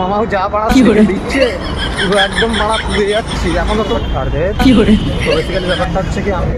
মামাও যা পাড়া? দিচ্ছে পুরো একদম মারা পুড়ে যাচ্ছি। এখনও তো ছাড়বে কি করে? তো বেসিক্যালি ব্যাপারটা হচ্ছে কি আমি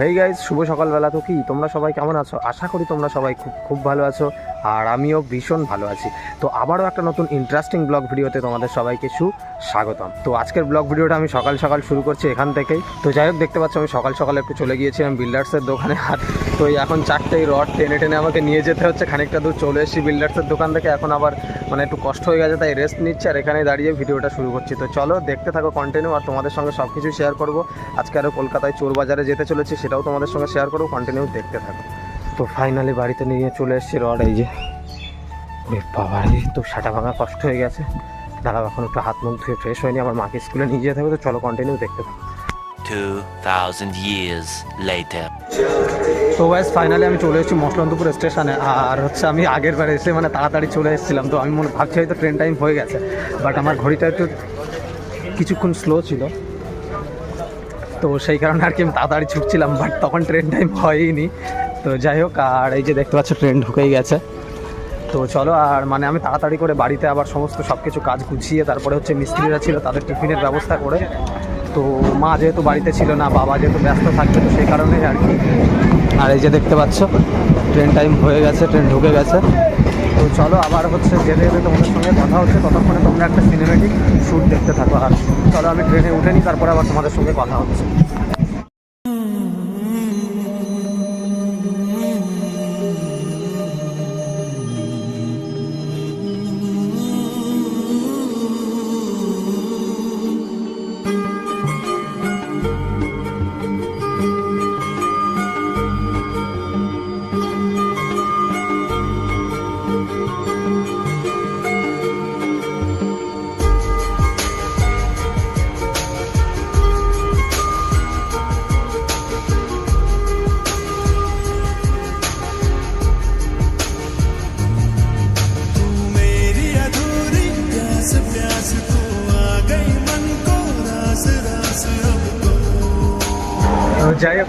হেই গাইজ শুভ সকালবেলা তো কি? তোমরা সবাই কেমন আছো? আশা করি তোমরা সবাই খুব খুব ভালো আছো। আর আমিও ভীষণ ভালো আছি। তো আবারও একটা নতুন ইন্টারেস্টিং ব্লগ ভিডিওতে তোমাদের সবাইকে সু স্বাগতম তো আজকের ব্লগ ভিডিওটা আমি সকাল সকাল শুরু করছি এখান থেকেই। তো যাই হোক, দেখতে পাচ্ছ আমি সকাল সকাল একটু চলে গিয়েছিলাম বিল্ডার্সের দোকানে। আর তো এখন চারটেই রড টেনে টেনে আমাকে নিয়ে যেতে হচ্ছে। খানিকটা দূর চলে এসেছি বিল্ডার্সের দোকান থেকে। এখন আবার মানে একটু কষ্ট হয়ে গেছে, তাই রেস্ট নিচ্ছে আর এখানে দাঁড়িয়ে ভিডিওটা শুরু করছি। তো চলো, দেখতে থাকো কন্টিনিউ আর তোমাদের সঙ্গে সব কিছু শেয়ার করব। আজকে আরও কলকাতায় চোর বাজারে যেতে চলেছি, সেটাও তোমাদের সঙ্গে শেয়ার করব। কন্টিনিউ দেখতে থাকো। তো ফাইনালি বাড়িতে নিয়ে চলে এসেছি রড এই যে। ওরে বাবা রে তো সাটা ভাঙা কষ্ট হয়ে গেছে। দাঁড়াও এখন একটু হাত মুখ ধুয়ে ফ্রেশ হয়নি আমার মাকে স্কুলে নিয়ে যেতে হবে তো চলো কন্টিনিউ দেখতে থাকো। 2,000 years later. তো গাইজ ফাইনালি আমি চলে এসেছি মসলন্তপুর স্টেশনে আর হচ্ছে আমি আগের বার এসে মানে তাড়াতাড়ি চলে এসেছিলাম তো আমি মনে ভাবছি হয়তো ট্রেন টাইম হয়ে গেছে। বাট আমার ঘড়িটা একটু কিছুক্ষণ স্লো ছিল। তো সেই কারণে আর কি আমি তাড়াতাড়ি ছুটছিলাম বাট তখন ট্রেন টাইম হয়নি তো যাই হোক, আর এই যে দেখতে পাচ্ছ ট্রেন ঢুকেই গেছে। তো চলো, আর মানে আমি তাড়াতাড়ি করে বাড়িতে আবার সমস্ত সব কিছু কাজ গুছিয়ে তারপরে হচ্ছে মিস্ত্রিরা ছিল, তাদের টিফিনের ব্যবস্থা করে। তো মা যেহেতু বাড়িতে ছিল না, বাবা যেহেতু ব্যস্ত থাকবে, তো সেই কারণে আর কি। আর এই যে দেখতে পাচ্ছ ট্রেন টাইম হয়ে গেছে ট্রেন ঢুকে গেছে। তো চলো, আবার হচ্ছে যেতে যেতে তোমাদের সঙ্গে কথা হচ্ছে, ততক্ষণে তোমরা একটা সিনেমেটিক শ্যুট দেখতে থাকো, আর চলো, আমি ট্রেনে উঠে নিই তারপরে আবার তোমাদের সঙ্গে কথা হচ্ছে।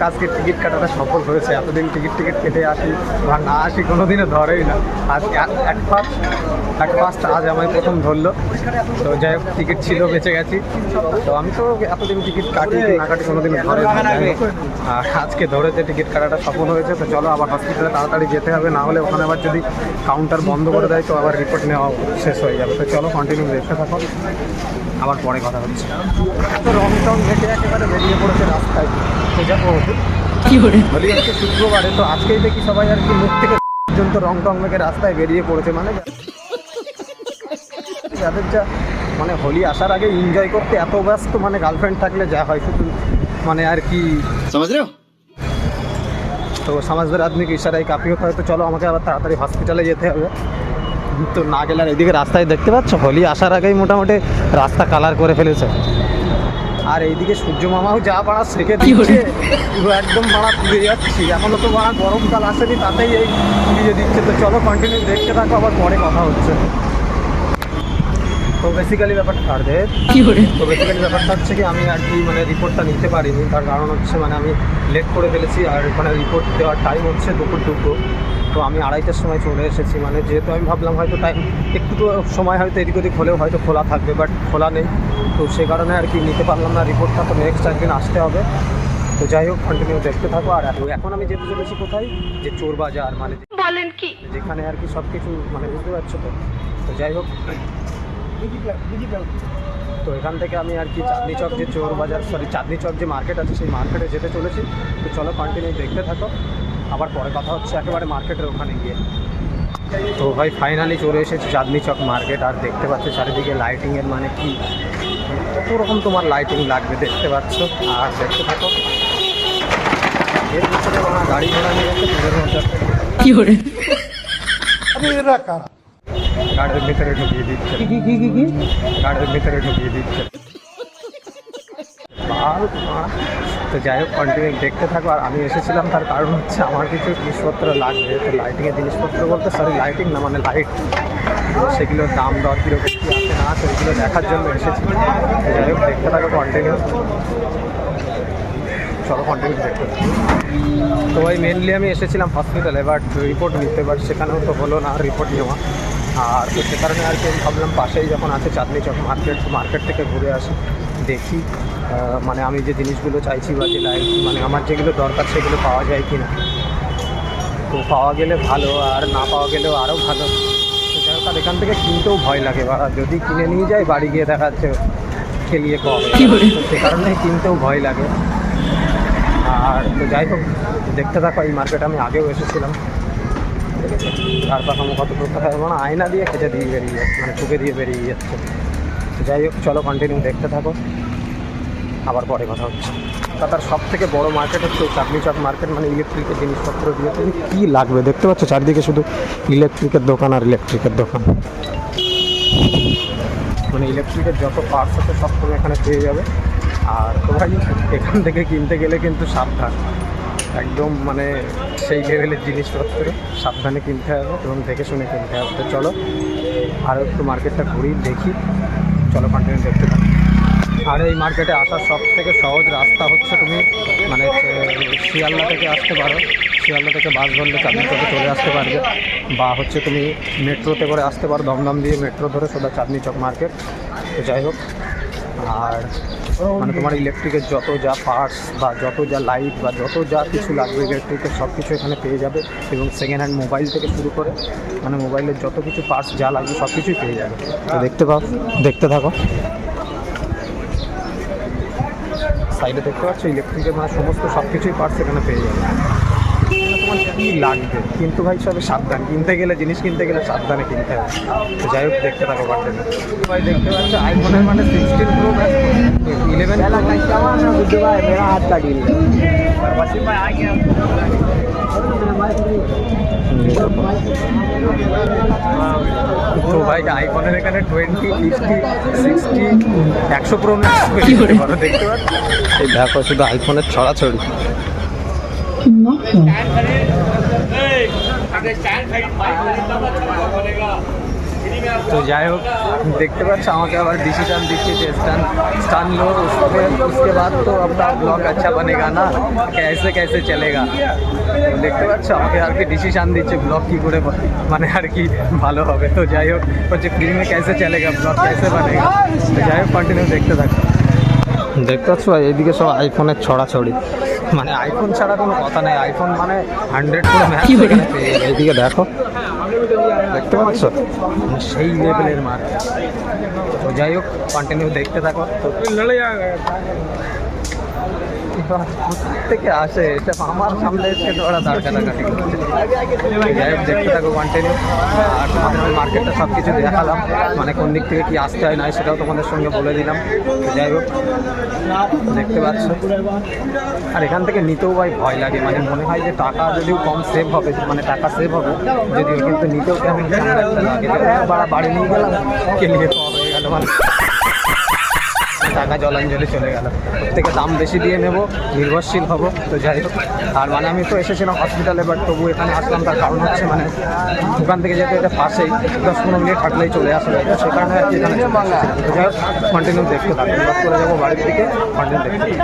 আজকে টিকিট কাটাটা সফল হয়েছে। এতদিন টিকিট টিকিট কেটে আসি বা না আসি কোনোদিনও ধরেই না। আজ এক ফার্স্ট এক ফার্স্ট আজ আমায় প্রথম ধরলো। তো যাই হোক টিকিট ছিল বেঁচে গেছি। তো আমি তো এতদিন টিকিট কাটি না কাটি কোনোদিন ধরে আজকে ধরেছে টিকিট কাটাটা সফল হয়েছে তো চলো আবার হসপিটালে তাড়াতাড়ি যেতে হবে না হলে ওখানে আবার যদি কাউন্টার বন্ধ করে দেয় তো আবার রিপোর্ট নেওয়া শেষ হয়ে যাবে। তো চলো কন্টিনিউ দেখতে থাকো। আবার পরে কথা হচ্ছে। তো রং টং একেবারে বেরিয়ে পড়েছে রাস্তায়। তো যাব। হলি শুক্রবারে তো আজকেই দেখি সবাই আর কি মুখ থেকে পর্যন্ত রং টং রাস্তায় বেরিয়ে পড়েছে মানে যাদের যা মানে হোলি আসার আগে এনজয় করতে এত ব্যস্ত মানে গার্লফ্রেন্ড থাকলে যা হয় শুধু মানে আর কি তো সমাজদের আদমি ইশারায় কাপি হতে হয়তো চলো আমাকে আবার তাড়াতাড়ি হসপিটালে যেতে হবে। তো না গেলে আর এদিকে রাস্তায় দেখতে পাচ্ছ হোলি আসার আগেই মোটামুটি রাস্তা কালার করে ফেলেছে। আর এইদিকে সূর্য মামাও যা সেকে কি বলে? দিচ্ছে একদম মারা পুড়ে যাচ্ছি। এখনও তো মারা গরমকাল আসেনি তাতেই এই পুড়িয়ে দিচ্ছে। তো চলো কন্টিনিউ দেখতে থাকো আবার পরে কথা হচ্ছে। তো বেসিক্যালি ব্যাপারটা ছাড়বে কি করে তো বেসিক্যালি ব্যাপারটা হচ্ছে কি আমি আর কি মানে রিপোর্টটা নিতে পারিনি। তার কারণ হচ্ছে মানে আমি লেট করে ফেলেছি আর মানে রিপোর্ট দেওয়ার টাইম হচ্ছে দুপুর দুটো। তো আমি আড়াইটার সময় চলে এসেছি মানে যেহেতু আমি ভাবলাম হয়তো টাইম একটু তো সময় হয়তো এদিক ওদিক হলেও হয়তো খোলা থাকবে বাট খোলা নেই। তো সে কারণে আর কি নিতে পারলাম না রিপোর্টটা তো নেক্সট একদিন আসতে হবে। তো যাই হোক কন্টিনিউ দেখতে থাকো। আর এখন- এখন আমি যেতে চলেছি কোথায়? যে চোর বাজার মানে বলেন কি? যেখানে আর কি সব কিছু মানে বুঝতে পারছ তো? তো যাই হোক। তো এখান থেকে আমি আর কি চাঁদনি চক যে চোর বাজার সরি চাঁদনি চক যে মার্কেট আছে সেই মার্কেটে যেতে চলেছি। তো চলো কন্টিনিউ দেখতে থাকো। আবার পরে কথা হচ্ছে একেবারে মার্কেটের ওখানে গিয়ে। তো ভাই ফাইনালি চলে এসেছে চাঁদনি চক মার্কেট আর দেখতে পাচ্ছ চারিদিকে লাইটিংয়ের মানে কি? কত রকম তোমার লাইটিং লাগবে দেখতে পাচ্ছ। আর দেখতে থাকো। এর ভিতরে আমার গাড়ি ঘোড়া নিয়ে যাচ্ছে তোদের মধ্যে কি করে? গাড়ির ভিতরে ঢুকিয়ে দিচ্ছে। কি কি কি কি? গাড়ির ভিতরে ঢুকিয়ে দিচ্ছে। তো যাই হোক কন্টিনিউ দেখতে থাকো। আর আমি এসেছিলাম, তার কারণ হচ্ছে আমার কিছু জিনিসপত্র লাগবে। তো লাইটিংয়ের জিনিসপত্র বলতে সরি লাইটিং না মানে লাইট সেগুলোর দাম দর কীরকম, কী আছে না ওইগুলো দেখার জন্য এসেছি। যাই হোক, দেখতে থাকো কন্টিনিউ চলো কন্টিনিউ দেখতে। তো ভাই মেনলি আমি এসেছিলাম হসপিটালে বাট রিপোর্ট নিতে বাট সেখানেও তো হলো না রিপোর্ট নেওয়া। আর সে কারণে আর কি আমি ভাবলাম, পাশেই যখন আছে, চাঁদনি চক মার্কেট মার্কেট থেকে ঘুরে আসি, দেখি। মানে আমি যে জিনিসগুলো চাইছি বা যে লাইফ মানে আমার যেগুলো দরকার সেগুলো পাওয়া যায় কি না তো পাওয়া গেলে ভালো আর না পাওয়া গেলেও আরও ভালো। যাই হোক, এখান থেকে কিনতেও ভয় লাগে বা যদি কিনে নিয়ে যাই বাড়ি গিয়ে দেখা যাচ্ছে খেলিয়ে কম সে কারণে কিনতেও ভয় লাগে। আর তো যাই হোক দেখতে থাকো এই মার্কেটে আমি আগেও এসেছিলাম। আর পাখামো কত প্রকার মানে আয়না দিয়ে খেতে দিয়ে বেরিয়ে যাচ্ছে মানে ঠুকে দিয়ে বেরিয়ে যাচ্ছে। তো যাই হোক চলো কন্টিনিউ দেখতে থাকো। আবার পরে কথা হচ্ছে। কলকাতার সব থেকে বড় মার্কেট হচ্ছে চাঁদনি চক মার্কেট মানে ইলেকট্রিকের জিনিসপত্র দিয়ে। তুমি কী লাগবে? দেখতে পাচ্ছ চারদিকে শুধু ইলেকট্রিকের দোকান আর ইলেকট্রিকের দোকান। মানে ইলেকট্রিকের যত পার্টস আছে সব তুমি এখানে পেয়ে যাবে। আর তোমরা এখান থেকে কিনতে গেলে কিন্তু সাবধান। একদম মানে সেই লেভেলের জিনিসপত্র সাবধানে কিনতে হবে এবং দেখে শুনে কিনতে হবে। চলো আরও একটু মার্কেটটা ঘুরি, দেখি। চলো কন্টিনিউ দেখতে আর এই মার্কেটে আসার সব থেকে সহজ রাস্তা হচ্ছে তুমি মানে শিয়ালদা থেকে আসতে পারো। শিয়ালদা থেকে বাস ধরলে চাঁদনি চকে চলে আসতে পারবে। বা হচ্ছে তুমি মেট্রোতে করে আসতে পারো, দমদম দিয়ে মেট্রো ধরে সোজা চাঁদনি চক মার্কেট তো যাই হোক, আর মানে তোমার ইলেকট্রিকের যত যা পার্টস বা যত যা লাইট বা যত যা কিছু লাগবে ইলেকট্রিকের সব কিছু এখানে পেয়ে যাবে এবং সেকেন্ড হ্যান্ড মোবাইল থেকে শুরু করে মানে মোবাইলের যত কিছু পার্টস যা লাগবে সব কিছুই পেয়ে যাবে। তো দেখতে পাও, দেখতে থাকো। সাইডে দেখতে পাচ্ছ ইলেকট্রিকের মানে সমস্ত সব কিছুই পার্টস এখানে পেয়ে যাবে। তোমার কী লাগবে? কিন্তু ভাই সবে সাবধান। কিনতে গেলে জিনিস কিনতে গেলে সাবধানে কিনতে হবে। তো যাই হোক দেখতে থাকো বার্থডে ভাই দেখতে পাচ্ছ আইফোনের মানে সিক্সটিন প্রো ইলেভেন হাত লাগিয়ে তো ভাই আইফোনের এখানে টোয়েন্টি ফিফটি সিক্সটি একশো প্রো কি বলে? দেখতে পাচ্ছ? এই দেখো শুধু আইফোনের ছড়াছড়ি। तो যাই হোক দেখতে পাচ্ছ আমাকে আবার ডিসিশন দিচ্ছে যে स्टन स्टन लो उसके उसके बाद तो अपना ब्लॉग अच्छा बनेगा ना कैसे कैसे चलेगा তো দেখতে পাচ্ছ আমাকে আর কি ডিসিশন দিচ্ছে ব্লগ কী করে ব- মানে আর কি ভালো হবে তো যাই হোক হচ্ছে ফিল্মে कैसे चलेगा ব্লগ कैसे बनेगा তো যাই হোক কন্টিনিউ দেখতে থাকো দেখতে পাচ্ছ ভাই এইদিকে সব আইফোনের ছড়াছড়ি মানে আইফোন ছাড়া কোনো কথা নেই আইফোন মানে হান্ড্রেড পুরো ম্যাচ কি বলে? এইদিকে দেখো দেখতে পাচ্ছ? সেই লেভেলের মার তো যাই হোক কন্টিনিউ দেখতে থাকো। থেকে আসে? এটা আমার সামনে এসে ওরা দাঁড় কাটাকাটি দেখতে থাকো কন্টিনিউ আর তোমাদের আমি মার্কেটটা সব কিছু দেখালাম। মানে কোন দিক থেকে কি আসতে হয় না সেটাও তোমাদের সঙ্গে বলে দিলাম। যাই হোক দেখতে পাচ্ছ। আর এখান থেকে নিতেও ভাই ভয় লাগে। মানে মনে হয় যে টাকা যদিও কম সেভ হবে মানে টাকা সেভ হবে যদিও কিন্তু নিতেও কেমন লাগে। যে, "এ, বাড়া নিয়ে গেলাম। কে নিয়ে তো হয়ে গেল মানে টাকা জলাঞ্জলি চলে গেল। থেকে দাম বেশি দিয়ে নেব, নির্ভরশীল হব, তো যাই হোক। আর মানে আমি তো এসেছিলাম হসপিটালে বাট তবু এখানে আসলাম, তার কারণ হচ্ছে মানে দোকান থেকে যেহেতু এটা পাশেই, দশ পনেরো মিনিট হাঁটলেই চলে আসা যায়। তো সে কারণে আর কি এখানে যাই কন্টিনিউ দেখতে থাকব করে যাব বাড়ির দিকে কন্টিনিউ দেখতে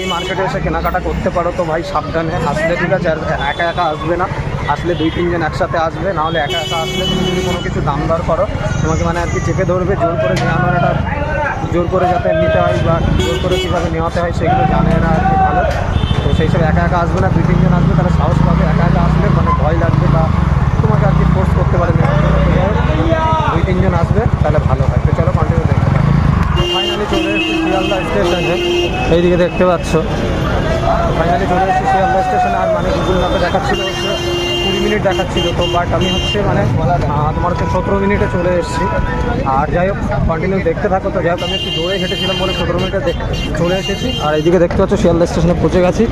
এই মার্কেটে এসে কেনাকাটা করতে পারো তো ভাই, সাবধানে। আসলে ঠিক আছে, আর একা একা আসবে না। আসলে দুই তিনজন একসাথে আসবে নাহলে একা একা আসলে তুমি যদি কোনো কিছু দাম দর করো, তোমাকে মানে আর কি চেপে ধরবে, জোর করে নেওয়ানোর একটা জোর করে যাতে নিতে হয় বা জোর করে কীভাবে নেওয়াতে হয় সেগুলো জানে না আর কি ভালো। তো সেই সব একা একা আসবে না, দুই, তিনজন আসবে তাহলে সাহস পাবে একা একা আসলে মানে ভয় লাগবে বা তোমাকে আর কি ফোর্স করতে পারে দুই, তিনজন আসবে, তাহলে ভালো হয়। তো চলো কন্টিনিউ দেখতে ফাইনালি চলে এসেছি শিয়ালদা স্টেশনে এইদিকে দেখতে পাচ্ছ। ফাইনালি চলে এসেছি শিয়ালদা স্টেশনে আর মানে গুগল ম্যাপে দেখাচ্ছিল কুড়ি মিনিট দেখাচ্ছিল তো বাট আমি হচ্ছে মানে তোমার হচ্ছে সতেরো মিনিটে চলে এসেছি। আর যাই হোক কন্টিনিউ দেখতে থাকো তো, যাই হোক, আমি একটু দৌড়ে হেঁটেছিলাম বলে সতেরো মিনিটে চলে এসেছি। আর এইদিকে দেখতে পাচ্ছ, শিয়ালদা স্টেশনে পৌঁছে গেছি।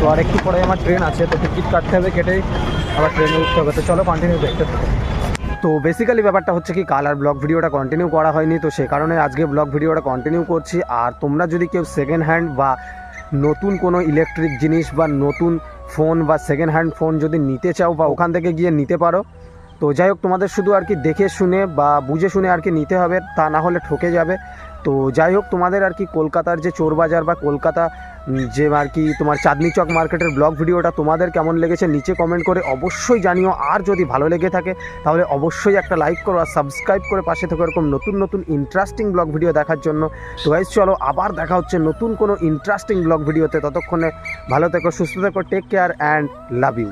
তো আর একটু পরে আমার ট্রেন আছে, তো টিকিট কাটতে হবে কেটেই, আবার ট্রেনে উঠতে হবে। তো চলো কন্টিনিউ দেখতে থাকো। তো বেসিক্যালি ব্যাপারটা হচ্ছে কি, কাল আর ব্লগ ভিডিওটা কন্টিনিউ করা হয়নি, তো সে কারণে আজকে ব্লগ ভিডিওটা কন্টিনিউ করছি। আর তোমরা যদি কেউ সেকেন্ড হ্যান্ড বা নতুন কোনো ইলেকট্রিক জিনিস বা নতুন ফোন বা সেকেন্ড হ্যান্ড ফোন যদি নিতে চাও বা ওখান থেকে গিয়ে নিতে পারো। তো যাই হোক, তোমাদের শুধু আর কি দেখে শুনে বা বুঝে শুনে আর কি নিতে হবে, তা না হলে ঠকে যাবে। তো যাই হোক, তোমাদের আর কি কলকাতার যে চোরবাজার বা কলকাতা যে আর কি তোমার চাঁদনি চক মার্কেটের ব্লগ ভিডিওটা তোমাদের কেমন লেগেছে নিচে কমেন্ট করে অবশ্যই জানিও। আর যদি ভালো লেগে থাকে, তাহলে অবশ্যই একটা লাইক করো আর সাবস্ক্রাইব করে পাশে থেকে এরকম নতুন নতুন ইন্টারেস্টিং ব্লগ ভিডিও দেখার জন্য। তো গাইজ চলো আবার দেখা হচ্ছে নতুন কোনো ইন্টারেস্টিং ব্লগ ভিডিওতে। ততক্ষণে ভালো থেকো, সুস্থ থেকো take care and love you